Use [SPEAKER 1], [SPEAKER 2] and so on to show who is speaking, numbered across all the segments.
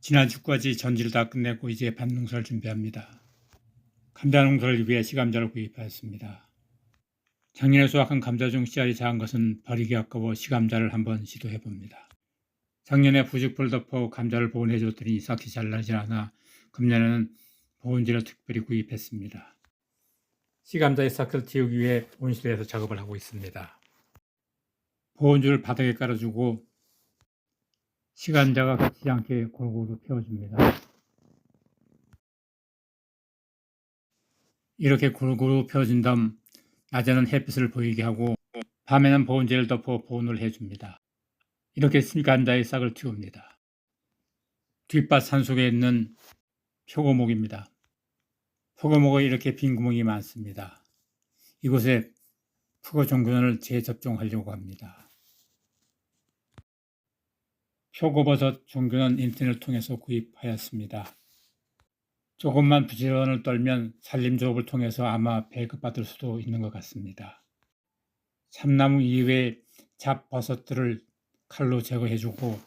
[SPEAKER 1] 지난주까지 전지를 다 끝내고 이제 밭농사를 준비합니다. 감자 농사를 위해 시감자를 구입하였습니다. 작년에 수확한 감자 중 씨알이 작은 것은 버리기 아까워 시감자를 한번 시도해 봅니다. 작년에 부직포를 덮어 감자를 보온해 줬더니 싹이 잘 나지 않아 금년에는 보온지를 특별히 구입했습니다. 시감자의 싹을 틔우기 위해 온실에서 작업을 하고 있습니다. 보온줄을 바닥에 깔아주고 시간자가 걷지 않게 골고루 펴줍니다. 이렇게 골고루 펴준 다음 낮에는 햇빛을 보이게 하고 밤에는 보온재를 덮어 보온을 해줍니다. 이렇게 시간자의 싹을 틔웁니다. 뒷밭 산속에 있는 표고목입니다. 표고목에 이렇게 빈 구멍이 많습니다. 이곳에 표고 종근을 재접종하려고 합니다. 표고버섯 종균은 인터넷을 통해서 구입하였습니다. 조금만 부지런을 떨면 산림조업을 통해서 아마 배급받을 수도 있는 것 같습니다. 참나무 이외의 잡버섯들을 칼로 제거해주고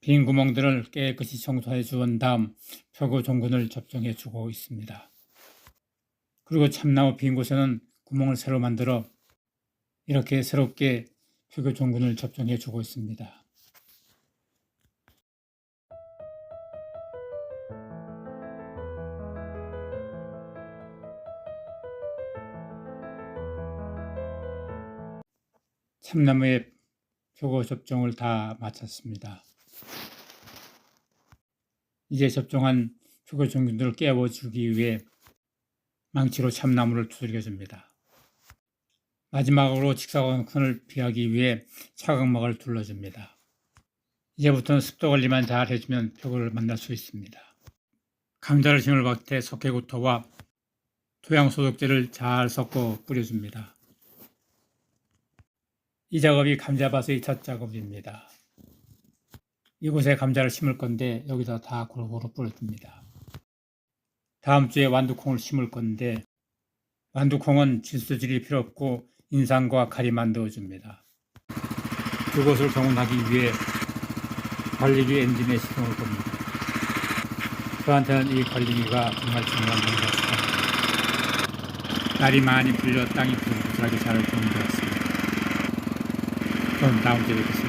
[SPEAKER 1] 빈 구멍들을 깨끗이 청소해 주은 다음 표고 종근을 접종해 주고 있습니다. 그리고 참나무 빈 곳에는 구멍을 새로 만들어 이렇게 새롭게 표고 종근을 접종해 주고 있습니다. 참나무의 표고 접종을 다 마쳤습니다. 이제 접종한 표고 종균들을 깨워주기 위해 망치로 참나무를 두들겨줍니다. 마지막으로 직사광선을 피하기 위해 차광막을 둘러줍니다. 이제부터는 습도 관리만 잘 해주면 표고를 만날 수 있습니다. 감자를 심을 밭에 석회구토와 토양 소독제를 잘 섞어 뿌려줍니다. 이 작업이 감자밭의 첫 작업입니다. 이곳에 감자를 심을 건데 여기다 다 골고루 뿌려줍니다. 다음 주에 완두콩을 심을 건데 완두콩은 질소질이 필요 없고 인상과 가리만 넣어줍니다. 그것을 정원하기 위해 관리기 엔진에 시동을 겁니다. 저한테는 이 관리기가 정말 중요한 것 같습니다. 날이 많이 풀려 땅이 부슬부슬하게 잘 정리되었습니다. 그럼 다음 주에 뵙겠습니다.